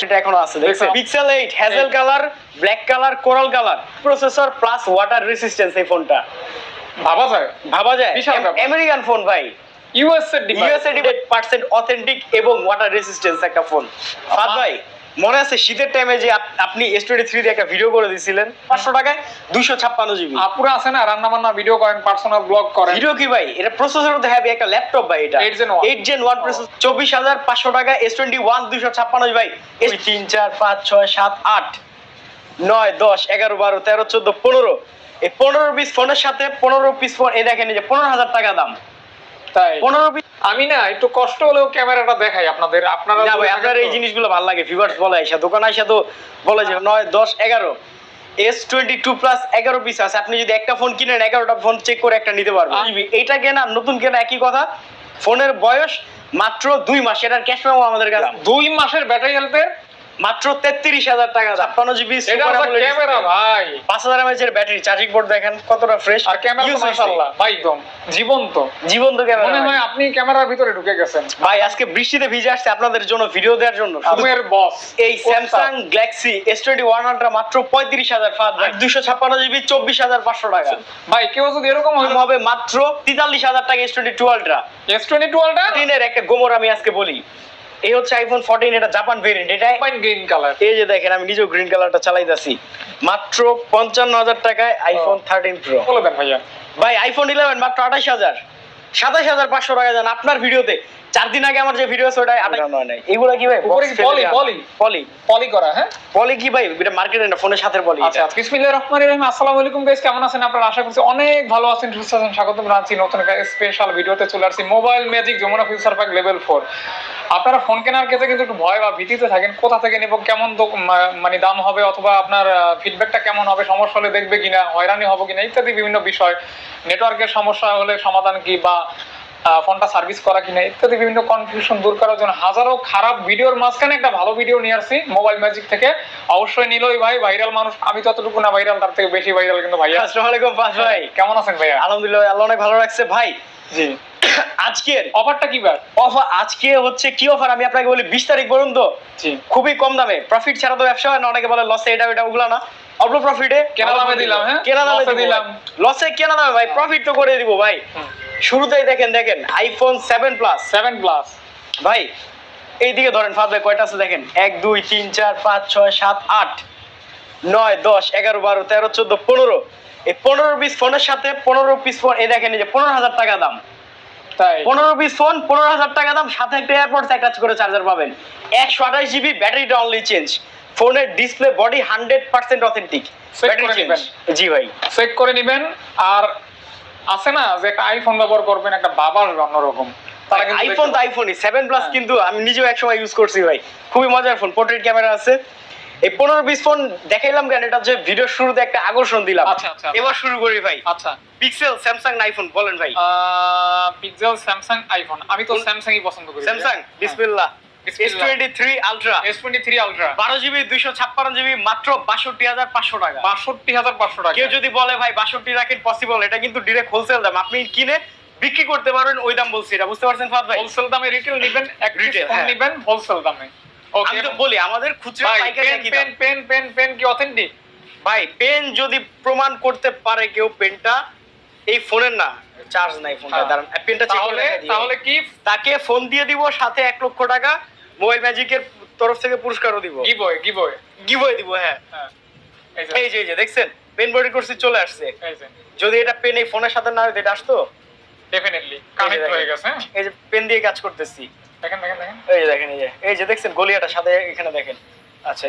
সেটা এখনও আছে দেখছেন দেখছ? Pixel 8 hazel colour black colour coral colour processor plus water resistance এই ফোনটা ভাবা যায়? ভাবা যায়। আমেরিকান ফোন ভাই। USA device USA device percent authentic এবং ওয়াটার রেসিস্ট্যান্স একটা ফোন ফাদ ভাই মনে আছে শীতের টাইমে যে আপনি এসটোরি থ্রি একটা ভিডিও করে দিয়েছিলেন? পাঁচশো টাকায় দুইশো ছাপ্পান্ন জিবি আপুরা আছে না রান্না বান্না ভিডিও করেন পার্সোনাল ব্লগ করেন। ভিডিও কি ভাই? এটা প্রসেসর তো হ্যাভি একটা ল্যাপটপ ভাই এটা। 8 Gen 1 8 Gen 1 প্রসেসর চব্বিশ হাজার পাঁচশো টাকা এস টোয়েন্টি ওয়ান দুইশো ছাপ্পান্ন ভাই তিন চার পাঁচ ছয় সাত আট নয় দশ এগারো বারো তেরো চোদ্দ পনেরো। এই পনেরো পিস ফোনের সাথে পনেরো পিস ফোন এই দেখেন যে পনেরো হাজার টাকা দাম। তাই? পনেরো আমি না একটু কষ্ট হলেও ক্যামেরাটা দেখাই আপনাদের। আপনারা না ভাই আপনার এই জিনিসগুলো ভালো লাগে ভিউয়ার্স বলে আইসা দোকান আইসা তো বলে যে নয় দশ এগারো। এস টোয়েন্টি টু প্লাস এগারো পিস আছে আপনি যদি একটা ফোন কিনেন এগারোটা ফোন চেক করে একটা নিতে পারবেন। এইটা কেনা নতুন কেনা একই কথা। ফোনের বয়স মাত্র দুই মাস এটার ক্যাশ মেমো আমাদের কাছে। দুই মাসের ব্যাটারি হেলথের মাত্র তেত্রিশ হাজার টাকা ছাপ্পান্ন জিবি ক্যামেরা ভাই। পাঁচ হাজার এমএচ এর ব্যাটারি চার্জিং বোর্ড দেখেন কতটা ফ্রেশ আর ক্যামেরা মাশাআল্লাহ ভাই একদম। জীবন্ত। জীবন্ত মনে ক্যামেরা হয় আপনি ক্যামেরার ভিতরে ঢুকে গেছেন। ভাই আজকে বৃষ্টিতে ভিজে আসছে আপনাদের জন্য ভিডিও দেওয়ার জন্য। আমের বস এই স্যামসাং গ্যালাক্সি এস টোয়েন্টি মাত্র পঁয়ত্রিশ হাজার ফাঁদ দুশো ছাপ্পান্ন জিবি চব্বিশ হাজার পাঁচশো টাকা। ভাই কেউ যদি এরকম হবে মাত্র তেতাল্লিশ হাজার টাকা S twenty two ultra S twenty টুয়েলভটা ফোরটিনের একটা গোমর আমি আজকে বলি। এই হচ্ছে আইফোন ফোরটিন এটা জাপান ভেরিয়েন্ট এটা গ্রিন কালার এই যে দেখেন আমি নিজেও গ্রিন কালারটা চালাইতেছি। মাত্র পঞ্চান্ন হাজার টাকায় আইফোন থার্টিন প্রো ভাইয়া। ভাই আইফোন ইলেভেন মাত্র আঠাশ হাজার। সাতাশ হাজার পাঁচশো টাকা যান আপনার ভিডিওতে। চার দিন আগে আমার যে ভিডিও আছে ওটা এগুলো কি ভাই? poly, poly? পলি পলি করা হ্যাঁ? পলি কি ভাই? এটা মার্কেটে না ফোনের সাথে পলি আচ্ছা বিসমিল্লাহির রহমানির রহিম। আসসালামু আলাইকুম গাইস কেমন আছেন আপনারা? আশা করছি অনেক ভালো আছেন সুস্থ আছেন স্বাগতম জানাচ্ছি নতুন একটা স্পেশাল ভিডিওতে চলে আসছি। Mobile magic Jamuna future level four আপনারা ফোন কেনার ক্ষেত্রে কিন্তু একটু ভয় বা ভীতিতে থাকেন কোথা থেকে নেব কেমন মানে দাম হবে অথবা আপনার ফিডব্যাকটা কেমন হবে সমস্যা হলে দেখবে কিনা হয়রানি হবে কিনা ইত্যাদি বিভিন্ন বিষয়। নেটওয়ার্কের সমস্যা হলে সমাধান কি বা ফোনটা সার্ভিস করা কিনা ইত্যাদি বিভিন্ন কনফিউশন দূর করার জন্য হাজারো খারাপ ভিডিওর মাঝখানে একটা ভালো ভিডিও নিয়ে আসছি মোবাইল ম্যাজিক থেকে। অবশ্যই নিলই ভাই ভাইরাল মানুষ। আমি ততটুকু না ভাইরাল তার থেকে বেশি ভাইরাল কিন্তু ভাইয়া। আসসালামু আলাইকুম পাঁচ ভাই। কেমন আছেন ভাইয়া? আলহামদুলিল্লাহ ভাই, আল্লাহ অনেক ভালো রাখছে। ভাই জি। আজকের অফারটা কি বার অফার আজকে হচ্ছে কি অফার? আমি আপনাকে বলি বিশ তারিখ পর্যন্ত। জি। খুবই কম দামে। প্রফিট ছাড়া তো ব্যবসা হয় না অনেকে বলে লসে এটা এটা ওগুলা না। অল্প প্রফিটে কেনা দামে দিলাম, হ্যাঁ? কেনা দামে দিলাম। লসে কেনা দামে ভাই। প্রফিট তো করে দিব ভাই। শুরুতেই দেখেন দেখেন iPhone seven plus seven plus ভাই এইদিকে ধরেন ফার্স্ট ভাই কয়টা আছে দেখেন? এক দুই তিন চার পাঁচ ছয় সাত আট নয় দশ এগারো বারো তেরো চোদ্দ পনেরো। এই পনেরো পিস ফোনের সাথে পনেরো পিস ফোন এই দেখেন এই যে পনেরো হাজার টাকা দাম। তাই? পনেরো পিস ফোন পনেরো হাজার টাকা দাম সাথে একটা এয়ারপোর্ট অ্যাটাচ করে চার্জার পাবেন। একশো আঠাশ জিবি ব্যাটারিটা অনলি চেঞ্জ ফোনের display body hundred percent authentic করে নিবেন। জি ভাই। চেক করে নেবেন আর আছে না যে একটা আইফোন ব্যবহার করবেন একটা বাবার অন্যরকম। আইফোন তো আইফোনই সেভেন প্লাস। কিন্তু আমি নিজেও একসময় ইউজ করছি ভাই। খুবই মজার ফোন পোর্ট্রেট ক্যামেরা আছে। এই পনেরো পিস ফোন দেখাইলাম কেন? এটা যে ভিডিও শুরুতে একটা আকর্ষণ দিলাম। আচ্ছা, আচ্ছা, আচ্ছা। এবার শুরু করি ভাই। আচ্ছা। পিক্সেল স্যামসাং আইফোন বলেন ভাই। পিক্সেল স্যামসাং আইফোন আমি তো স্যামসাংই পছন্দ করি স্যামসাং বিসমিল্লাহ। মাত্র টাকা। টাকা। কেউ যদি বলে ভাই বাষট্টি রাখেন পসিবল এটা কিন্তু ডিরেক্ট হোলসেল দাম। আপনি কিনে বিক্রি করতে পারবেন ওই দাম বলছি এটা। বুঝতে পারছেন ফাদ ভাই? হোলসেল দামে রিটেল নেবেন এক রিটেল হ্যাঁ। নেবেন হোলসেল দামে। আমি তো বলি আমাদের খুচরা পাইকারি pen pen pen pen pen কি অথেন্টিক ভাই পেন যদি প্রমাণ করতে পারে কেউ পেনটা এই ফোনের না চার্জ নাই ফোনটা। হ্যাঁ। দাঁড়ান পেনটা চেক তাহলে তাহলে কি? তাকে ফোন দিয়ে দিব সাথে এক লক্ষ টাকা। মোবাইল ম্যাজিকের তরফ থেকে পুরস্কারও দিব। গিভওয়ে গিভওয়ে গিভওয়ে দিব হ্যাঁ। হ্যাঁ। এই যে। এই যে দেখছেন? পেন বডি করছি চলে আসছে। যদি এটা পেন এই ফোনের সাথে না হতো এটা আসতো? ডেফিনেটলি কানেক্ট হয়ে গেছে হ্যাঁ। এই যে পেন দিয়ে কাজ করতেছি। দেখেন দেখেন দেখেন। এই যে দেখেন এই যে। এই যে দেখছেন গলিয়াটা সাথে এখানে দেখেন। আচ্ছা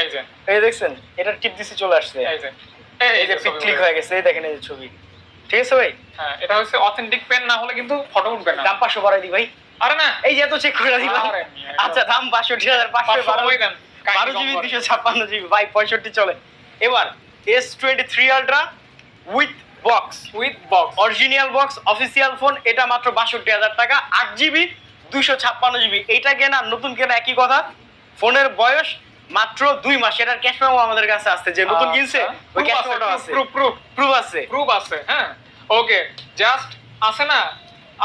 এই যে। এই দেখছেন এটা টিপ দিছি চলে আসছে। এই যে। এই যে ছবি ক্লিক হয়ে গেছে এই দেখেন এই যে ছবি। ঠিক আছে ভাই? হ্যাঁ এটা হচ্ছে অথেন্টিক পেন না হলে কিন্তু ফটো উঠবে না। দাম পাঁচশো বাড়াই দি ভাই। আরে না এই যে এত চেক করে দিলাম। আচ্ছা দাম বাষট্টি হাজার পাঁচশো বারো বারো জিবি দুশো ছাপ্পান্ন জিবি ভাই পঁয়ষট্টি চলে। এবার S twenty three ultra with box with box original box official phone এটা মাত্র বাষট্টি হাজার টাকা আট জিবি দুইশো ছাপ্পান্ন জিবি। এইটা কেনা নতুন কেনা একই কথা। ফোনের বয়স মাত্র দুই মাস। এটার ক্যাশ মেমো আমাদের কাছে আসছে। যে নতুন কিনছে ওই ক্যাশ মেমোটা আছে প্রুফ প্রুফ প্রুফ আছে। প্রুফ আছে হ্যাঁ। ওকে জাস্ট আছে না?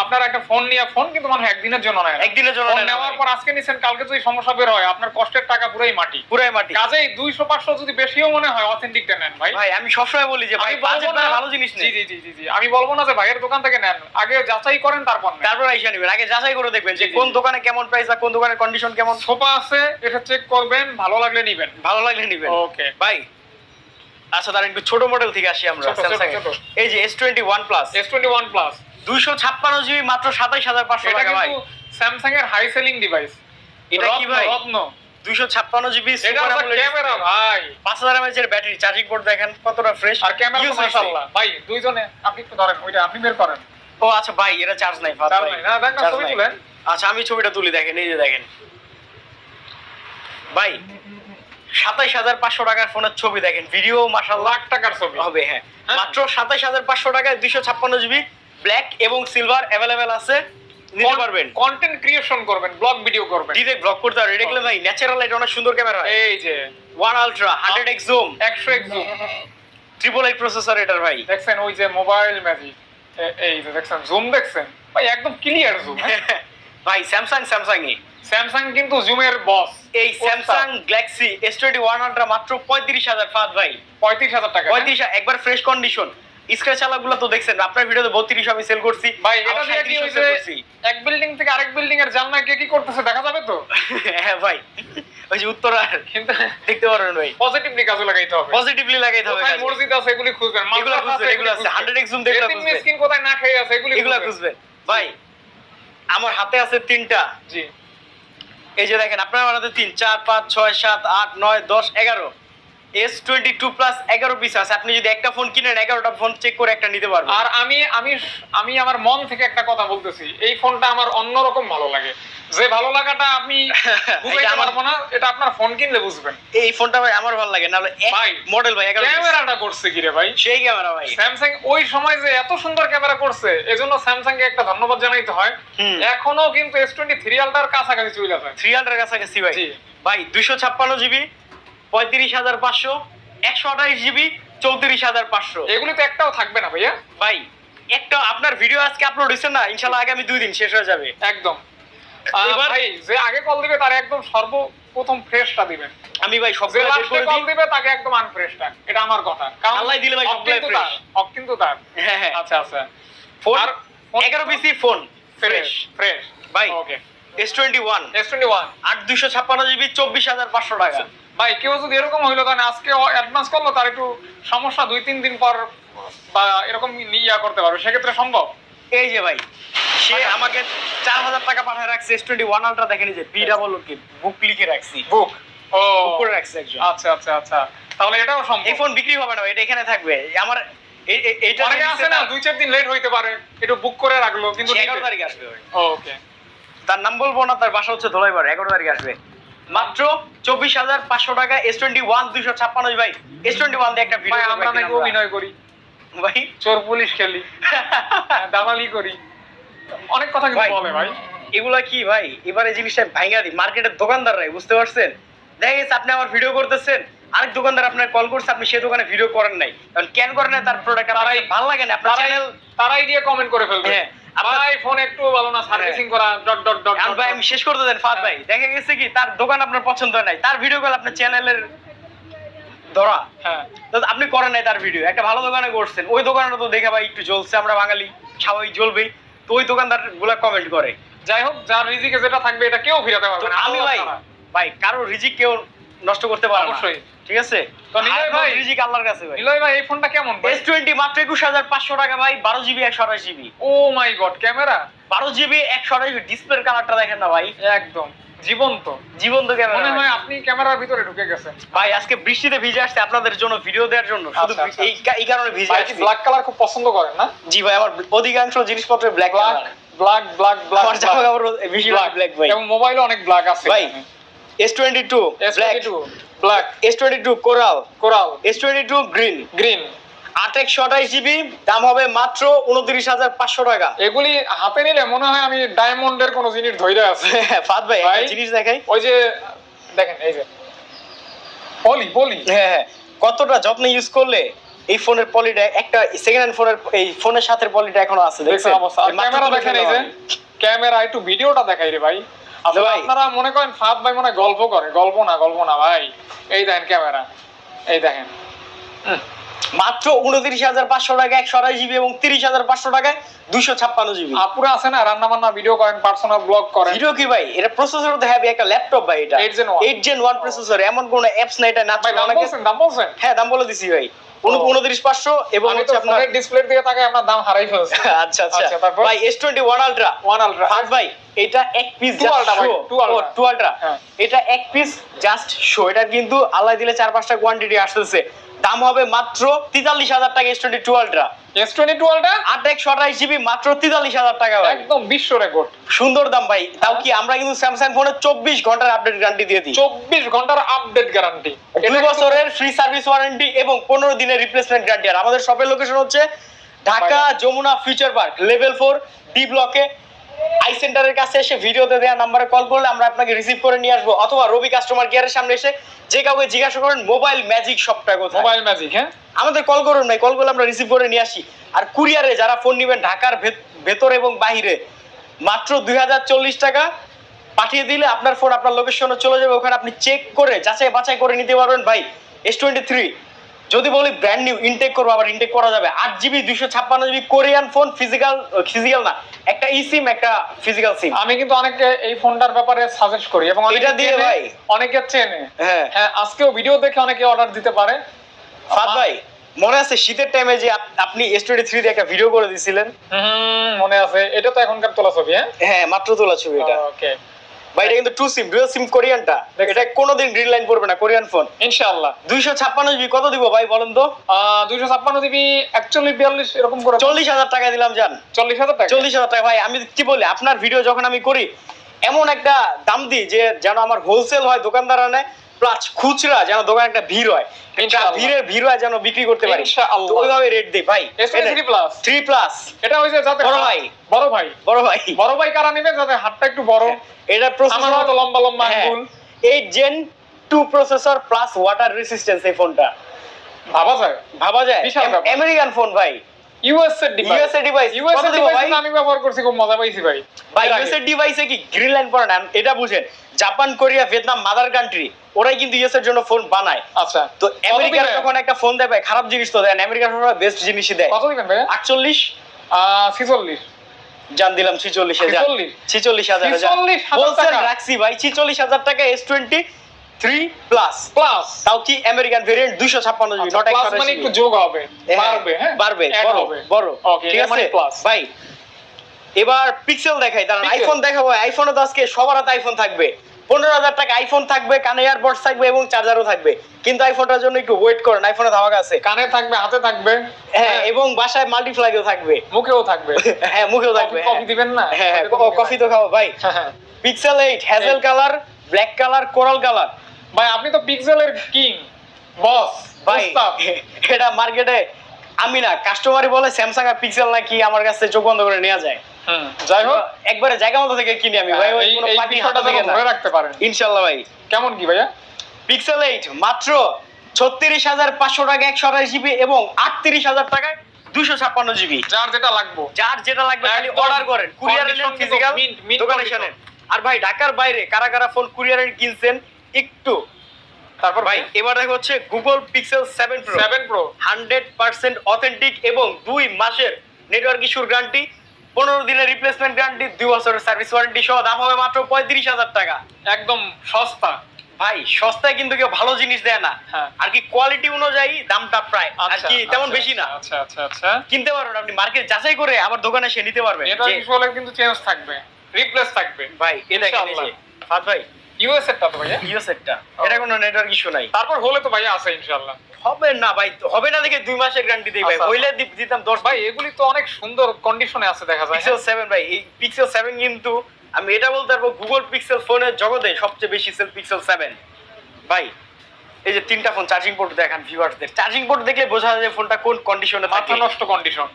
আপনার একটা ফোন নিয়ে ফোন কিন্তু মানে একদিনের জন্য নেয় একদিনের জন্য না নেওয়ার পর আজকে নিছেন কালকে যদি সমস্যা বের হয় আপনার কষ্টের টাকা পুরোই মাটি। পুরাই মাটি। কাজেই দুইশো পাঁচশো যদি বেশিও মনে হয় অথেন্টিকটা নেন ভাই। ভাই আমি সবসময় বলি যে ভাই বাজেট না। ভালো জিনিস জি জি জি জি জি। আমি বলব না যে ভাইয়ের দোকান থেকে নেন। আগে যাচাই করেন তারপর নেন। তারপর আইসা নিবেন। আগে যাচাই করে দেখবেন যে কোন দোকানে কেমন প্রাইস আর কোন দোকানের কন্ডিশন কেমন। সোফা আছে এটা চেক করবেন ভালো লাগলে নিবেন। ভালো লাগলে নিবেন। ওকে। ভাই আচ্ছা তার একটু ছোট মডেল থেকে আসি আমরা। স্যামসাং এই যে S twenty one plus S twenty one plus দুইশো ছাপ্পান্ন জিবি মাত্র সাতাইশ হাজার পাঁচশো টাকা ভাই। স্যামসাং এর হাই সেলিং ডিভাইস এটা কি ভাই? রত্ন দুইশো ছাপ্পান্ন জিবি ক্যামেরা ভাই। পাঁচ হাজার এমএচ এর ব্যাটারি চার্জিং পোর্ট দেখেন কতটা ফ্রেশ আর ক্যামেরা মাশাআল্লাহ। ভাই দুইজনে আপনি একটু ধরেন ওইটা আপনি বের করেন। ও আচ্ছা ভাই এটা চার্জ নাই চার্জ ভাই। না, দেখ না, চার্জ ছবি তুলেন। আচ্ছা আমি ছবিটা তুলি দেখেন এই যে দেখেন। ভাই সাতাইশ হাজার পাঁচশো টাকার ফোনের ছবি দেখেন ভিডিও মাসাল্লাহ লাখ টাকার ছবি। হবে হ্যাঁ। হ্যাঁ। মাত্র সাতাইশ হাজার পাঁচশো টাকায় দুইশো ছাপ্পান্ন জিবি ব্ল্যাক এবং সিলভার অ্যাভেলেবেল আছে। নিতে পারবেন। কন্টেন্ট ক্রিয়েশন করবেন ব্লগ ভিডিও করবেন। ডিরেক্ট ব্লক করতে পারবেন এটা ভাই ন্যাচারাল লাইট অনেক সুন্দর ক্যামেরা এই যে। One ultra hundred X zoom 100 X zoom triple eight processor এটার ভাই। দেখছেন ওই যে মোবাইল ম্যাজিক এই যে দেখছেন জুম দেখছেন? ভাই একদম ক্লিয়ার জুম ভাই স্যামসাং স্যামসাং এ। স্যামসাং কিন্তু জুমের বস এই Samsung Galaxy S twenty one ultra মাত্র পঁয়ত্রিশ হাজার ফাঁদ ভাই। পঁয়ত্রিশ হাজার টাকা পঁয়ত্রিশ একবার ফ্রেশ কন্ডিশন স্ক্র্যাচ আলাগুলো তো দেখছেন আপনার ভিডিওতে বত্রিশ আমি সেল করছি ভাই এটা দিয়ে কি হইছে এক বিল্ডিং থেকে আরেক বিল্ডিং এর জানলা কে কি করতেছে দেখা যাবে তো? হ্যাঁ ভাই। ওই যে উত্তরার কিন্তু দেখতে পারবেন ভাই। পজিটিভলি কাজে লাগাইতে হবে। পজিটিভলি লাগাইতে হবে কোথায়। মসজিদ আছে এগুলি খুঁজবেন এগুলা খুঁজবেন, এগুলা আছে। 100x zoom দিয়ে এগুলা খুঁজবেন। মিসকিন কোথায় না খেয়ে আছে এগুলি এগুলা খুঁজবেন। ভাই আমার হাতে আছে তিনটা। জি। এই যে দেখেন আপনার হাতে তিন চার পাঁচ ছয় সাত আট নয় দশ এগারো। এস টোয়েন্টি টু প্লাস এগারো পিস আছে। আপনি যদি একটা ফোন কিনেন এগারোটা ফোন চেক করে একটা নিতে পারবেন। আর আমি আমি আমি আমার মন থেকে একটা কথা বলতেছি। এই ফোনটা আমার অন্যরকম ভালো লাগে। যে ভালো লাগাটা বুঝাইতে আমার- পারব না এটা আপনার ফোন কিনলে বুঝবেন। এই ফোনটা ভাই আমার ভালো লাগে নাহলে ভাই, মডেল ভাই। ক্যামেরাটা করছে কি রে ভাই? সেই ক্যামেরা ভাই। স্যামসাং ওই সময় যে এত সুন্দর ক্যামেরা করছে এজন্য স্যামসাং কে একটা ধন্যবাদ জানাইতে হয়। এখনও কিন্তু এস টোয়েন্টি থ্রি আলটার কাছাকাছি চলে যায়। থ্রি হান্ড্রেড কাছাকাছি ভাই। ভাই দুইশো ছাপ্পান্ন জিবি পঁয়ত্রিশ হাজার পাঁচশো একশো আঠাইশ জিবি চৌত্রিশ হাজার পাঁচশো। এগুলি তো একটাও থাকবে না ভাইয়া। ভাই একটা আপনার ভিডিও আজকে আপলোড হয়েছে না ইনশাল্লাহ আগামী দুই দিন শেষ হয়ে যাবে। একদম। ভাই যে আগে কল দিবে তার একদম সর্বপ্রথম ফ্রেশটা দিবেন আমি ভাই সব কল দিবে তাকে একদম আনফ্রেশটা এটা আমার কথা। কারণ আল্লাহ দিলে ভাই হক সবগুলাই কিন্তু তার, হক কিন্তু তার হ্যাঁ হ্যাঁ। আচ্ছা আচ্ছা। ফোন আর ফোন- এগারো পিসি ফোন ফ্রেশ ফ্রেশ ফ্রেশ ভাই okay S twenty one S twenty one আট দুইশো ছাপ্পান্ন জিবি চব্বিশ হাজার পাঁচশো টাকা। ভাই কেউ যদি এরকম হইল তাহলে আজকে অ্যাডভান্স করল তার একটু সমস্যা দুই তিন দিন পর বা এরকম ইয়া করতে পারবে। সেক্ষেত্রে সম্ভব? এই যে ভাই সে আমাকে চার হাজার টাকা পাঠায় রাখছে এস টোয়েন্টি ওয়ান আলট্রা দেখেনি যে পি ডাবল কি বুক লিখে রাখছি। বুক ও। উপরে রাখছে একজন। আচ্ছা আচ্ছা আচ্ছা। তাহলে এটাও সম্ভব। এই ফোন বিক্রি হবে না এটা এখানে থাকবে। আমার এই- এই- এইটা আছে না দুই চার দিন লেট হইতে পারে একটু বুক করে রাখল কিন্তু এগারো তারিখে আসবে ওকে তার নাম বলব না তার বাসা হচ্ছে ধোলাইবার এগারো তারিখে আসবে। মাত্র চব্বিশ হাজার পাঁচশো টাকা এস টোয়েন্টি ওয়ান দুইশো ছাপ্পান্ন ভাই। এস টোয়েন্টি ওয়ান দিয়ে একটা ভিডিও আমরা। নাকি অভিনয় করি। ভাই। চোর পুলিশ খেলি। দালালি করি। অনেক কথা কিন্তু বলে ভাই। এগুলা কি ভাই? এবারে জিনিসটা ভাইঙ্গা দিই। মার্কেটের দোকানদাররাই বুঝতে পারছেন? দেখা গেছে আপনি আমার ভিডিও করতেছেন। আরেক দোকানদার আপনার কল করছে আপনি সেই দোকানে ভিডিও করেন নাই। কারণ কেন করেন না তার প্রোডাক্ট ভালো লাগে না। আপনার চ্যানেল তারাই দিয়ে কমেন্ট করে ফেলবে। হ্যাঁ, ভাই ফোন একটু ভালো না সার্ভিসিং করা ডট ডট ডট আর ভাই আমি শেষ করতে দেন ফাদ ভাই। দেখা গেছে কি তার দোকান আপনার পছন্দ নাই। তার ভিডিও কল আপনার চ্যানেলের ধরা। হ্যাঁ। তো আপনি করেন নাই তার ভিডিও একটা ভালো দোকানে করছেন। ওই দোকানটা তো দেখে ভাই একটু জ্বলছে আমরা বাঙালি স্বাভাবিক জ্বলবেই। তো ওই দোকানদারগুলা কমেন্ট করে। যাই হোক যার রিজিকে যেটা থাকবে এটা কেউ ফিরাতে পারবে না। আমি ভাই। ভাই কারও রিজিক কেউ নষ্ট করতে পারে না। অবশ্যই। ঠিক আছে? তো নিলয় ভাই- রিজিক আল্লাহর কাছে ভাই। নিলয় ভাই এই ফোনটা কেমন ভাই? এস টোয়েন্টি মাত্র একুশ হাজার পাঁচশো টাকা ভাই বারো জিবি একশো আঠাশ GB. Oh my god camera? বারো জিবি একশো আঠাশ ডিসপ্লের কালারটা দেখেন না ভাই। একদম জীবন্ত। জীবন্ত ক্যামেরা মনে হয় আপনি ক্যামেরার ভিতরে ঢুকে গেছেন। ভাই আজকে বৃষ্টিতে ভিজে আসছে আপনাদের জন্য ভিডিও দেওয়ার জন্য। শুধু আচ্ছা, আচ্ছা। এই এই কারণে ভিজে ভাই আসছি। ব্ল্যাক কালার খুব পছন্দ করেন না? জি ভাই আমার অধিকাংশ জিনিসপত্র black black black black black আমার জামা কাপড় বেশি ব্ল্যাক ভাই। এবং মোবাইলে অনেক ব্ল্যাক আছে। ভাই S twenty two black S22 black S twenty two coral coral S twenty two green green আট একশো আঠাশ জিবি দাম হবে মাত্র উনত্রিশ হাজার পাঁচশো টাকা। এগুলি হাতে নিলে মনে হয় আমি ডায়মন্ডের কোনো জিনিস ধইরে আছে। ফাদ ভাই জিনিস দেখাই। ওই যে দেখেন এই যে। পলি পলি। হ্যাঁ হ্যাঁ কতটা যত্ন ইউজ করলে এই ফোনের পলিটা একটা সেকেন্ড হ্যান্ড ফোনের এই ফোনের সাথে পলিটা এখনও আছে দেখছেন ক্যামেরা দেখেন এই যে ক্যামেরা একটু ভিডিওটা দেখাই রে ভাই। আপনারা মনে করেন ফাদ ভাই মনে গল্প করে? গল্প না গল্প না ভাই। এই দেখেন ক্যামেরা। এই দেখেন। মাত্র উনত্রিশ হাজার পাঁচশো টাকা একশো আড়াই জিবি এবং তিরিশ হাজার পাঁচশো টাকায় দুশো ছাপ্পান্ন জিবি। আপুরা আছে না রান্না বান্না ভিডিও করেন পার্সোনাল ব্লগ করেন? ভিডিও কি ভাই? এটা প্রসেসর তো হ্যাভি একটা ল্যাপটপ ভাই এটা। 8 Gen 1 eight gen one processor এমন কোন অ্যাপস না এটা না দাম বলছেন দাম বলছেন? হ্যাঁ দাম বলে দিছি ভাই। উনত্রিশ পাঁচশো এবং হচ্ছে আপনার দিকে দাম হারাই ফেলছে। আচ্ছা আচ্ছা। আচ্ছা, তারপর? ভাই S twenty one ultra one ultra ফাঁক ভাই এটা এক পিস। টু আলট্রা হ্যাঁ। এটা এক পিস জাস্ট শো এটা কিন্তু আল্লাহ দিলে চার পাঁচটা কোয়ান্টিটি আসতেছে। দাম হবে মাত্র তেতাল্লিশ হাজার টাকা S twenty two ultra S twenty টুয়েলভটা আট একশো আঠাশ জিবি মাত্র তেতাল্লিশ হাজার টাকা একদম বিশ্ব রেকর্ড সুন্দর দাম ভাই। তাও। কি আমরা কিন্তু স্যামসাং ফোনে চব্বিশ ঘণ্টার আপডেট গ্যারান্টি দিয়ে দিই? চব্বিশ ঘণ্টার আপডেট গ্যারান্টি দুই বছরের ফ্রি সার্ভিস ওয়ারেন্টি এবং পনেরো দিনের রিপ্লেসমেন্ট গ্যারান্টি আর আমাদের শপের লোকেশন হচ্ছে Dhaka Jamuna future park level four D ব্লকে আই সেন্টারের কাছে এসে ভিডিওতে দেওয়া নাম্বারে কল করলে আমরা আপনাকে রিসিভ করে নিয়ে আসব। অথবা রবি কাস্টমার কেয়ারের সামনে এসে যে কাউকে জিজ্ঞাসা করেন মোবাইল ম্যাজিক শপটা কোথায়? মোবাইল ম্যাজিক হ্যাঁ? আমাদের কল করুন ভাই কল করলে আমরা রিসিভ করে নিয়ে আসি। আর কুরিয়ারে যারা ফোন নেবেন ঢাকার ভেত- ভেতর এবং বাহিরে মাত্র দুই হাজার চল্লিশ টাকা পাঠিয়ে দিলে আপনার ফোন আপনার লোকেশনে চলে যাবে। ওখানে আপনি চেক করে যাচাই বাছাই করে নিতে পারবেন ভাই এস টোয়েন্টি থ্রি যদি বলি ব্র্যান্ড নিউ ইনটেক করব আবার ইনটেক করা যাবে। আট জিবি দুইশো ছাপ্পান্ন GB Korean phone physical physical না। একটা ই সিম একটা ফিজিক্যাল সিম আমি কিন্তু অনেকে এই ফোনটার ব্যাপারে সাজেস্ট করি এবং এটা দিয়ে ভাই। অনেকে চেনে। হ্যাঁ। হ্যাঁ আজকেও ভিডিও দেখে অনেকে অর্ডার দিতে পারে। ফাদ ভাই মনে আছে শীতের টাইমে যে আপনি এস থ্রি থ্রিতে একটা ভিডিও করে দিয়েছিলেন হুম, মনে আছে। এটা তো এখনকার তোলা ছবি হ্যাঁ? হ্যাঁ মাত্র তোলা ছবি এটা। ওকে ভাই এটা কিন্তু টু সিম ডুয়াল সিম কোরিয়ানটা এটা কোনোদিন গ্রিন লাইন পড়বে না কোরিয়ান ফোন ইনশাআল্লাহ। দুইশো ছাপ্পান্ন জিবি কত দিব ভাই বলেন তো? দুইশো ছাপ্পান্ন জিবি একচল্লিশ বিয়াল্লিশ এরকম করে। চল্লিশ হাজার টাকা দিলাম জান। চল্লিশ হাজার টাকা? চল্লিশ হাজার টাকা। ভাই আমি কি বলি আপনার ভিডিও যখন আমি করি এমন একটা দাম দিই যে যেন আমার হোলসেল হয় দোকানদার আনে প্লাস খুচরা যেন দোকানে একটা ভিড় হয়। ভিড়ের ভিড় হয় যেন বিক্রি করতে পারি। ওইভাবে রেট দিই ভাই। থ্রি প্লাস থ্রি প্লাস এটা হয়েছে যাতে বড় ভাই। বড় ভাই। বড় ভাই। বড় ভাই কারা নিবে যাতে হাতটা একটু বড়? এটা আমার প্রসেসর মতো লম্বা লম্বা আঙ্গুল। Eight gen two processor plus water resistance এই ফোনটা ভাবা যায়? ভাবা যায়। আমেরিকান ফোন ভাই। ইউএস এর ডিভাইস ইউএসএ ডিভাইস ইউএস কত এর দিব ভাই ডিভাইস আমি ব্যবহার করছি খুব মজা পাইছি ভাই। ভাই ইউএসএ ডিভাইসে কি গ্রিন লাইন পড়ে না? এটা বুঝেন Japan Korea Vietnam mother country ওরাই কিন্তু ইউএস এর জন্য ফোন বানায়। আচ্ছা। তো যখন একটা ফোন দেয় ভাই খারাপ জিনিস তো দেয় আমেরিকার বেস্ট জিনিসই দেয়। কত দিবেন ভাই জান দিলাম ছিচল্লিশ হাজার। ছিচল্লিশ? হাজার 46,000 হোলসেল টাকা। রাখছি ভাই ছিচল্লিশ হাজার টাকা S twenty three plus plus তাও কি আমেরিকান ভেরিয়েন্ট দুইশো ছাপ্পান্ন জিবি নট প্লাস মানে একটু যোগ হবে বাড়বে হ্যাঁ? বাড়বে বড় বড়। ঠিক মানে আছে? প্লাস ভাই এবার পিক্সেল দেখাই Pixel। আইফোন দেখাবো। আইফোনে তো আজকে সবার হাতে আইফোন থাকবে। পনেরো হাজার টাকা আইফোন থাকবে কানে এয়ারপডস থাকবে এবং চার্জারও থাকবে। কিন্তু আইফোনটার জন্য একটু ওয়েট করেন আইফোনে ধামাকা আছে। কানে থাকবে হাতে থাকবে। হ্যাঁ এবং বাসায় মাল্টিফ্লাইও থাকবে। মুখেও থাকবে। হ্যাঁ মুখেও থাকবে কফি দিবেন না? হ্যাঁ হ্যাঁ কফি তো খাব ভাই। হ্যাঁ, হ্যাঁ। Pixel eight hazel colour black colour coral colour ভাই আপনি তো পিক্সেলের কিং বস ভাই এটা মার্কেটে আমি না কাস্টমারই বলে স্যামসাং আর পিক্সেল নাকি আমার কাছে চোখ বন্ধ করে নেওয়া যায়। যাই হোক একবারে জায়গা মতো থেকে কিনি আমি ভাই ওই কোনো পার্টি থেকে ধরে রাখতে পারেন। ইনশাল্লাহ ভাই। কেমন কি ভাইয়া? পিক্সেল এইট মাত্র ছত্রিশ হাজার পাঁচশো টাকা একশো আঠাশ জিবি এবং আটত্রিশ হাজার টাকায় দুশো ছাপ্পান্ন জিবি যার যেটা লাগবে। যার যেটা লাগবে খালি অর্ডার করেন। কুরিয়ারে ফিজিক্যাল mint- mint দোকানে শোনেন। আর ভাই ঢাকার বাইরে কারা কারা ফোন কুরিয়ারে কিনছেন একটু। তারপর ভাই এবার দেখো হচ্ছে Google Pixel seven pro seven pro hundred percent authentic এবং দুই মাসের নেটওয়ার্ক ইস্যুর গ্যারান্টি পনেরো দিনের রিপ্লেসমেন্ট গ্যারান্টি দুই বছরের সার্ভিস ওয়ারেন্টি সহ দাম হবে মাত্র পঁয়ত্রিশ হাজার টাকা। একদম সস্তা। ভাই সস্তায় কিন্তু কেউ ভালো জিনিস দেয় না। হ্যাঁ। আর কি কোয়ালিটি অনুযায়ী দামটা প্রায়। আর আচ্ছা কি তেমন আচ্ছা, বেশি না। আচ্ছা আচ্ছা আচ্ছা। কিনতে পারবেন আপনি মার্কেট যাচাই করে আমার দোকানে এসে নিতে পারবেন। এটা কিন্তু চেঞ্জ থাকবে। রিপ্লেস থাকবে। ভাই এটা ভাই তো ভাইয়া? এটা কোনো নেটওয়ার্ক ইস্যু নাই। তারপর হলে তো ভাইয়া আছে ইনশাআল্লাহ। হবে না ভাই হবে না দেখে দুই মাসের গ্যারান্টি দিই ভাই। আচ্ছা, হইলে দিতাম দশ ভাই এগুলি তো অনেক সুন্দর কন্ডিশনে আছে দেখা যায় পিক্সেল সেভেন ভাই এই পিক্সেল কিন্তু আমি এটা বলতে পারব গুগল পিক্সেল ফোনের জগতে সবচেয়ে বেশি সেল পিক্সেল সেভেন ভাই এই যে তিনটা ফোন চার্জিং পোর্ট দেখান ভিউয়ার্সদের চার্জিং পোর্ট দেখলে বোঝা যায় যে ফোনটা কোন কন্ডিশনে মাথা নষ্ট কন্ডিশন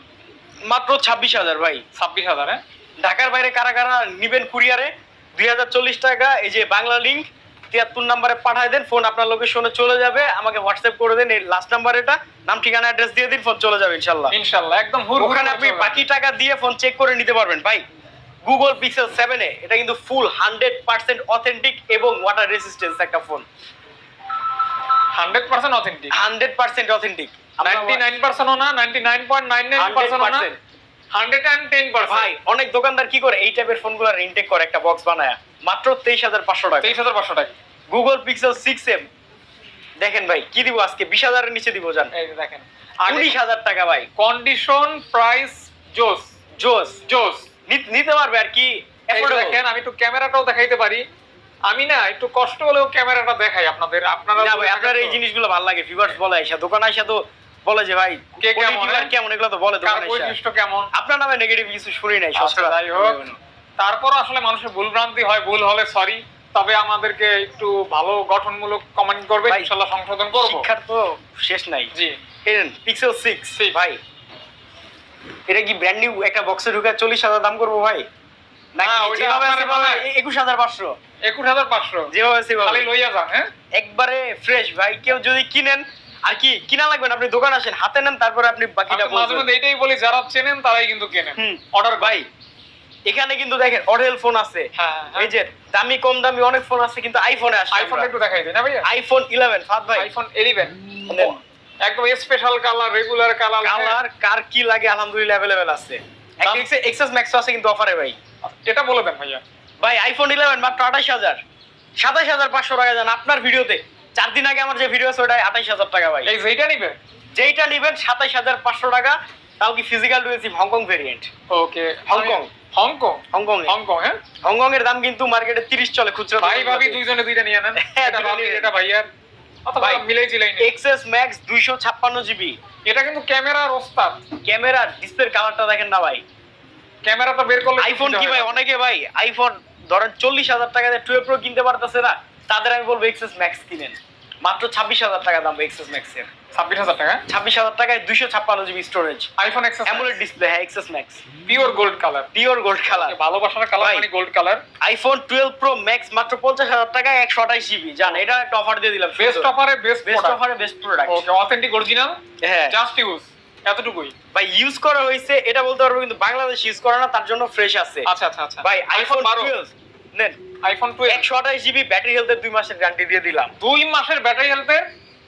মাত্র ছাব্বিশ হাজার ভাই। ছাব্বিশ হাজার হ্যাঁ? ঢাকার বাইরে কারা কারা নিবেন কুরিয়ারে দুই হাজার চল্লিশ টাকা এই যে বাংলা লিঙ্ক তিয়াত্তর নাম্বারে পাঠায় দেন ফোন আপনার লোকেশনে চলে যাবে আমাকে হোয়াটসঅ্যাপ করে দেন এই লাস্ট নাম্বার এটা নাম ঠিকানা অ্যাড্রেস দিয়ে দিন ফোন চলে যাবে ইনশাল্লাহ। ইনশাআল্লাহ একদম ওখানে আপনি বাকি টাকা দিয়ে ফোন চেক করে নিতে পারবেন ভাই। গুগল পিক্সেল সেভেনে এটা কিন্তু ফুল হান্ড্রেড পার্সেন্ট অথেন্টিক এবং ওয়াটার রেসিস্টেন্স একটা phone 100% authentic hundred percent authentic 99% ও না 99.99% ও না। 110% ভাই অনেক দোকানদার কি করে? এই টাইপের ইনটেক করে একটা বক্স বানায়। মাত্র তেইশ হাজার পাঁচশো টাকা। 23500 টাকা। গুগল পিক্সেল সিক্স এম দেখেন ভাই কি দিব আজকে? বিশ হাজারের নিচে দিব জান। দেখেন। উনিশ হাজার টাকা ভাই। কন্ডিশন প্রাইস জোস জোস জোস নিতে পারবে আর কি। দেখেন আমি একটু ক্যামেরাটাও দেখাইতে পারি। আমি না একটু কষ্ট হলেও ক্যামেরাটা দেখাই আপনাদের। আপনারা ভাই আপনার এই জিনিসগুলো ভালো লাগে। ভিউয়ার্স বলে আইসা দোকান আইসা তো বলে যে ভাই কে কেমন, হ্যাঁ? কেমন এগুলো তো বলে কার বৈশিষ্ট্য কেমন? আপনার নামে নেগেটিভ কিছু শুনি নাই আচ্ছা, যাই হোক। তারপর আসলে মানুষের ভুল ভ্রান্তি হয় ভুল হলে সরি তবে আমাদেরকে একটু ভালো গঠনমূলক কমেন্ট করবে ইনশাআল্লাহ সংশোধন করব। শিক্ষার তো শেষ নাই। জি। Pixel six Six। ভাই এটা কি ব্র্যান্ড নিউ একটা বক্সে ঢুকে চল্লিশ হাজার দাম করব ভাই? মানে- হ্যাঁ? একবারে ফ্রেশ ভাই কেউ যদি কিনেন আর কি কিনা লাগবে না? আপনি দোকান আসেন হাতে নেন তারপরে আপনি বাকিটা তো মাঝে মধ্যে এটাই বলি যারা চেনেন তারাই কিন্তু কেনেন। অর্ডার ভাই এখানে কিন্তু দেখেন অডেল ফোন আছে। হ্যাঁ এই যে দামি কম দামি অনেক ফোন আছে কিন্তু আইফোনে আসে আইফোন একটু দেখাই দিই না ভাইয়া? আইফোন ইলেভেন ফাদ ভাই। আইফোন ইলেভেন নেন। একদম special colour regular colour colour কার কি লাগে আলহামদুলিল্লাহ অ্যাভেলেবেল আছে। দাম? এক্সেস ম্যাক্স আছে কিন্তু অফারে ভাই। এটা বলে দেন ভাইয়া। ভাই আইফোন ইলেভেন মাত্র আঠাশ হাজার। সাতাশ হাজার পাঁচশো টাকা জান আপনার ভিডিওতে। চার দিন আগে আমার যে ভিডিও আছে ওটা আঠাশ হাজার টাকা ভাই। এই যেইটা নিবে? যেইটা নেবেন সাতাশ হাজার পাঁচশো টাকা তাও কি physical SIM Hong Kong variant okay Hong Kong. Hong Kong Hong Kong Hong Kong হ্যাঁ? হংকং এর দাম কিন্তু মার্কেটে তিরিশ চলে খুচরা ভাই ভাবি দুইজনে দুইটা নিয়ে নেন এটা ভাবি এটা ভাইয়ার অথবা মিলাই জিলাই নেই। এক্সএস ম্যাক্স দুইশো ছাপ্পান্ন জিবি এটা কিন্তু ক্যামেরার ওস্তাদ। ক্যামেরা ডিসপ্লের কালারটা দেখেন না ভাই। ক্যামেরাটা বের করলে আইফোন কি ভাই? অনেকে ভাই আইফোন ধরেন চল্লিশ হাজার টাকা দিয়ে টুয়েলভ প্রো কিনতে পারতেছে না। তাদের আমি বলব এক্সএস ম্যাক্স কিনেন। মাত্র ছাব্বিশ হাজার টাকা দাম এক্সএস ম্যাক্স এর। ছাব্বিশ হাজার টাকা? ছাব্বিশ হাজার টাকায় দুইশো ছাপ্পান্ন GB storage iPhone XS AMOLED display হ্যাঁ max pure gold colour pure gold colour ভালোবাসার কালার মানে gold colour iPhone twelve pro max মাত্র পঞ্চাশ হাজার টাকায় একশো আঠাশ জিবি। জান এটা একটা অফার দিয়ে দিলাম বেস্ট অফারে বেস্ট বেস্ট অফারে বেস্ট প্রোডাক্ট অথেন্টিক অরিজিনাল হ্যাঁ। জাস্ট ইউজ এতটুকুই। ভাই ইউজ করা হয়েছে এটা বলতে পারব কিন্তু বাংলাদেশ ইউজ করে না তার জন্য ফ্রেশ আছে। আচ্ছা আচ্ছা আচ্ছা। ভাই আইফোন বারো। নেন। আইফোন টু একশো আঠাশ জিবি ব্যাটারি হেলথের দুই মাসের গ্যারান্টি দিয়ে দিলাম। দুই মাসের ব্যাটারি হেলথের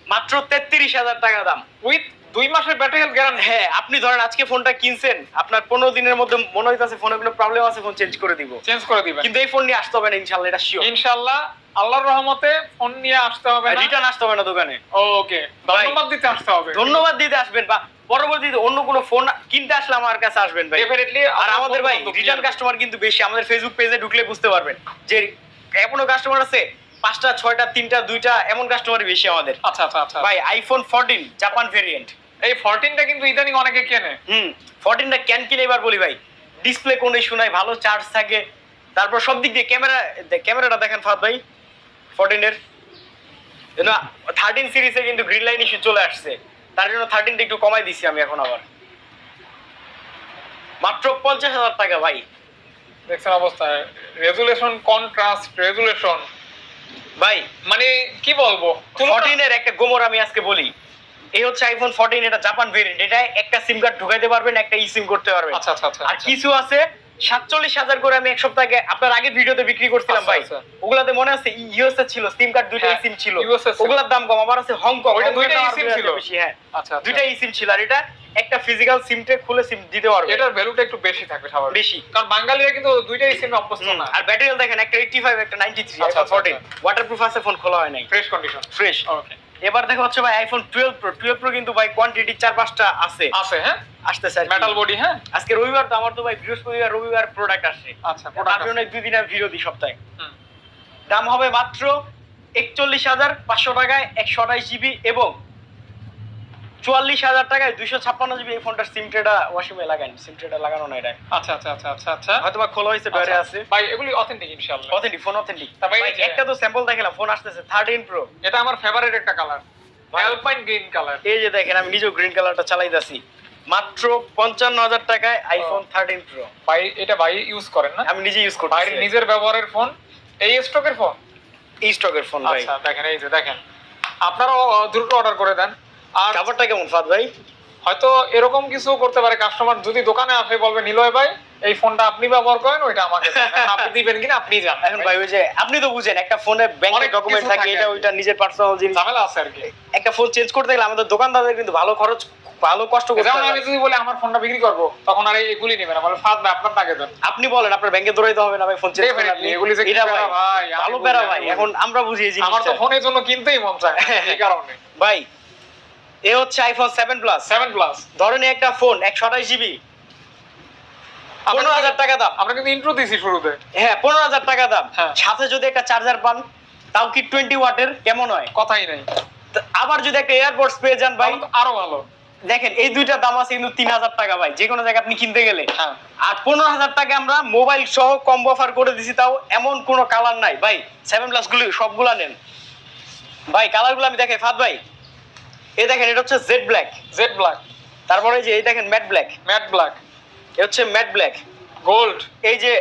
মাত্র তেত্রিশ হাজার টাকা দাম। উইথ দুই মাসের ব্যাটারি হেলথ গ্যারান্টি হ্যাঁ আপনি ধরেন আজকে ফোনটা কিনছেন আপনার পনেরো দিনের মধ্যে মনে হইতেছে ফোনে কোনো প্রবলেম আছে ফোন চেঞ্জ করে দিব। চেঞ্জ করে দিবেন। কিন্তু এই ফোন নিয়ে আসতে হবে না ইনশাল্লাহ এটা শিওর ইনশাআল্লাহ আল্লাহর রহমতে ফোন নিয়ে আসতে হবে না। রিটার্ন আসতে হবে না দোকানে। ওকে ধন্যবাদ দিতে আসতে হবে। ধন্যবাদ দিতে আসবেন বা পরবর্তীতে অন্য কোনো ফোন কিনতে আসলে আমার কাছে আসবেন ভাই। ডেফিনেটলি আর আমাদের ভাই রিটার্ন কাস্টমার কিন্তু বেশি আমাদের ফেসবুক পেজে ঢুকলে বুঝতে পারবেন যে এখনও কাস্টমার আছে পাঁচটা ছয়টা তিনটা দুইটা এমন কাস্টমারই বেশি আমাদের। আচ্ছা আচ্ছা আচ্ছা। ভাই আইফোন ফোরটিন জাপান ভেরিয়েন্ট এই 14টা কিন্তু ইদানিং অনেকে কেনে। হুম ফোরটিনটা ক্যান কিনে এবার বলি ভাই? ডিসপ্লে কোনে শোনায় ভালো চার্জ থাকে। তারপর সব দিক দিয়ে ক্যামেরা ক্যামেরাটা দেখেন ফাদ ভাই ফোরটিনের না থার্টিন সিরিজে কিন্তু গ্রিন লাইন ইস্যু চলে আসছে। তার জন্য থার্টিনটা একটু কমাই দিছি আমি এখন আবার। মাত্র পঞ্চাশ হাজার টাকা ভাই। দেখছেন অবস্থা রেজুলেশন কন্ট্রাস্ট রেজুলেশন ভাই মানে কি বলব? ফোরটিনের একটা গোমর আমি আজকে বলি। এই হচ্ছে আইফোন ফোরটিন এটা জাপান ভেরিয়েন্ট এটা একটা সিম কার্ড ঢুকাইতে পারবেন একটা ই সিম করতে পারবেন। আচ্ছা আচ্ছা আচ্ছা আর কিছু আছে সাতচল্লিশ হাজার করে আমি এক সপ্তাহ আগে আপনার আগের ভিডিওতে বিক্রি করছিলাম আচ্ছা, ভাই। আচ্ছা। ওগুলাতে মনে আছে ইউএসএ ছিল সিম কার্ড দুইটা হ্যাঁ, সিম ছিল। ওগুলার দাম কম আমার আছে হংকং ওইটা দুইটা হাজার ছিল। বেশি, হ্যাঁ। আচ্ছা আচ্ছা। দুইটা সিম ছিল আর এটা একটা ফিজিক্যাল সিমটে খুলে সিম দিতে পারবে। এটার ভ্যালুটা একটু বেশি থাকবে স্বাভাবিক। বেশি। কারণ বাঙালিরা কিন্তু দুইটাই সিমে অভ্যস্ত না। আর ব্যাটারি দেখেন একটা এইটটি ফাইভ একটা নাইনটি থ্রি আচ্ছা, আচ্ছা, ফোরটিন ওয়াটারপ্রুফ আছে ফোন খোলা হয় নাই। ফ্রেশ কন্ডিশন ফ্রেশ ওকে এবার দেখো হচ্ছে ভাই iPhone twelve pro twelve pro কিন্তু ভাই কোয়ান্টিটি চার পাঁচটা আছে। আছে হ্যাঁ? আসতে স্যার। মেটাল বডি হ্যাঁ? আজকে রবিবার তো আমার তো ভাই বৃহস্পতিবার রবিবার প্রোডাক্ট আসে। আচ্ছা প্রোডাক্ট আমি অনেক দুই দিন আর ভিডিও দিই সপ্তাহে। দাম হবে মাত্র একচল্লিশ হাজার পাঁচশো টাকায় একশো আঠাশ জিবি এবং চুয়াল্লিশ হাজার টাকায় দুইশো ছাপ্পান্ন জিবি এই ফোনটার সিম ট্রেটা ওয়াশিংয়ে লাগান সিম ট্রেটা লাগানো না এটা আচ্ছা আচ্ছা আচ্ছা আচ্ছা আচ্ছা। হয়তো বা খোলা হয়েছে ডয়ারে আছে। ভাই এগুলি অথেন্টিক ইনশাআল্লাহ। অথেন্টিক ফোন অথেন্টিক ভাই, একটা তো স্যাম্পল দেখালাম ফোন আসতেছে থার্টিন প্রো এটা আমার ফেভারিট একটা কালার অ্যালপাইন গ্রিন কালার এই যে দেখেন আমি নিজেও গ্রিন কালারটা চালাইতেছি। মাত্র পঞ্চান্ন হাজার টাকায় আইফোন থার্টিন প্রো ভাই এটা ভাই ইউজ করেন না। আমি নিজে ইউজ ভাইয়ের করছি নিজের ব্যবহারের ফোন এই স্টকের ফোন এই স্টকের ফোন ভাই। আচ্ছা দেখেন এই যে দেখেন। আপনারাও দ্রুত অর্ডার করে দেন। আর কাভারটা কেমন ফাদ ভাই? হয়তো এরকম কিছু করতে পারে। কাস্টমার যদি দোকানে আসে বলবে নিলয় ভাই এই ফোনটা আপনি ব্যবহার করেন ওইটা আমাকে আপনি দিবেন কিনা আপনি এখন ভাই ওই যে আপনি তো বুঝেন একটা ফোনে ব্যাংকের ডকুমেন্ট থাকে এটা ওইটা নিজের পার্সোনাল জিনিস। ঝামেলা আছে আর কি। একটা ফোন চেঞ্জ করতে গেলে আমাদের দোকানদারদের কিন্তু ভালো খরচ ভালো কষ্ট করতে যেমন আমি যদি বলি আমার ফোনটা বিক্রি করব তখন আর এই- এগুলি নেবেন বলে ফাদ ভাই আপনার টাকা দেন। আপনি বলেন আপনার ব্যাংকে দৌড়াইতে হবে না ভাই ফোন চেঞ্জ করতে Definitely, এগুলি যে এটা ভাই ভালো প্যারা ভাই। এখন আমরা বুঝি এই আমার তো ফোনের জন্য কিনতেই মন চায় এই কারণে। ভাই এ হচ্ছে iPhone seven plus seven plus ধরেন একটা ফোন একশো আঠাশ জিবি পনেরো হাজার টাকা দাম। আমরা কিন্তু ইন্ট্রো দিছি শুরুতে। হ্যাঁ পনেরো হাজার টাকা দাম। হ্যাঁ। সাথে যদি একটা চার্জার পান তাও কি টোয়েন্টি ওয়াটের? কেমন হয়? কথাই নেই। আবার যদি একটা এয়ারপোর্টস পেয়ে যান ভাই আরও ভালো। দেখেন এই দুইটা দাম আছে কিন্তু তিন হাজার টাকা ভাই। যে কোনো জায়গায় আপনি কিনতে গেলে। হ্যাঁ। আর পনেরো হাজার টাকা আমরা মোবাইল সহ কম অফার করে দিছি তাও এমন কোনো কালার নাই। ভাই সেভেন প্লাস গুলি সবগুলা নেন। ভাই কালারগুলো আমি দেখে ফাদ ভাই এই দেখেন এটা হচ্ছে জেড ব্ল্যাক জেড ব্ল্যাক তারপরে এই যে এই দেখেন ম্যাট ব্ল্যাক ম্যাট ব্ল্যাক এ হচ্ছে ম্যাট ব্ল্যাক গোল্ড এই যে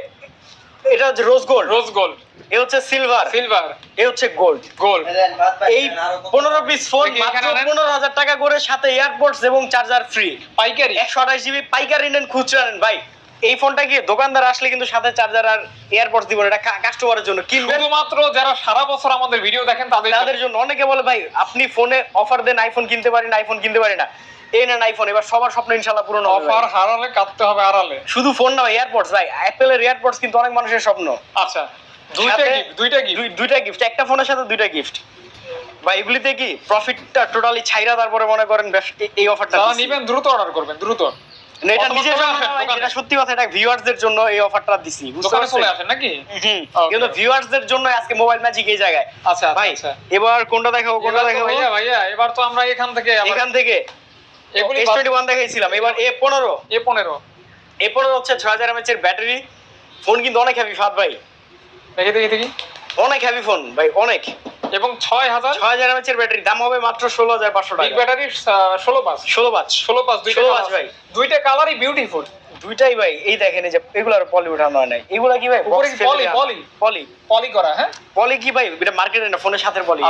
এটা হচ্ছে রোজ গোল্ড রোজ গোল্ড এ হচ্ছে সিলভার সিলভার এ হচ্ছে গোল্ড গোল্ড এই পনেরো পিস ফোন মাত্র। পনেরো হাজার টাকা করে সাথে এয়ারপোর্টস এবং চার্জার ফ্রি পাইকারি। একশো আঠাশ জিবি পাইকারি নেন খুচরা নেন ভাই। এই ফোনটা কি দোকানদার আসলে কিন্তু সাথে চার্জার আর এয়ারপোর্টস দিব এটা কাস্টমারের জন্য। কিনবেন শুধুমাত্র যারা সারা বছর আমাদের ভিডিও দেখেন তাদের তাদের জন্য। অনেকে বলে ভাই আপনি ফোনে অফার দেন আইফোন কিনতে পারি না আইফোন কিনতে পারি না। এই নেন আইফোন এবার সবার স্বপ্ন ইনশাল্লাহ পূরণ হবে অফার হারালে কাটতে হবে আড়ালে। শুধু ফোন না ভাই এয়ারপোর্টস ভাই। অ্যাপেলের এয়ারপোর্টস কিন্তু অনেক মানুষের স্বপ্ন। আচ্ছা দুইটা গিফট দুইটা গিফট দুইটা গিফট একটা ফোনের সাথে দুইটা গিফট ভাই এগুলিতে কি প্রফিটটা টোটালি ছাইরা তারপরে মনে করেন এই- অফারটা নিবেন দ্রুত অর্ডার করবেন দ্রুত। এটা নিজের চলে জন্য আসেন না ভাই, দোকানে। এটা সত্যি কথা এটা ভিউয়ারদের জন্য এই অফারটা দিছি দোকানে চলে আসেন নাকি? হুম, কিন্তু ভিউয়ারদের জন্য আজকে মোবাইল ম্যাজিক এই জায়গায়। আচ্ছা ভাই আচ্ছা। এবার কোনটা দেখাবো কোনটা দেখাবো? ভাইয়া ভাইয়া এবার তো আমরা এখান থেকে এখান থেকে। এগুলি দেখাইছিলাম এবার এ পনেরো। এ পনেরো। এ পনেরো হচ্ছে ছয় হাজার এমএচ এর ব্যাটারি ফোন কিন্তু অনেক হ্যাভি ফাদ ভাই। দেখি দেখি দেখি। অনেক হেভি ফোন ভাই অনেক। এবং ছয় হাজার? ছয় হাজার এমএচ এর ব্যাটারি দাম হবে মাত্র ষোলো হাজার পাঁচশো টাকা। ব্যাটারি ষোলো পাঁচ। ষোলো পাঁচ। ষোলো পাঁচ 16 colour পাঁচ ভাই। দুইটা কালারই বিউটিফুল দুইটাই ভাই এই দেখেন এই যে এগুলার পলি উঠানো হয় নাই। এগুলা কি ভাই পলি poly? পলি পলি করা হ্যাঁ? পলি কি ভাই? এটা মার্কেটে না ফোনের সাথে পলি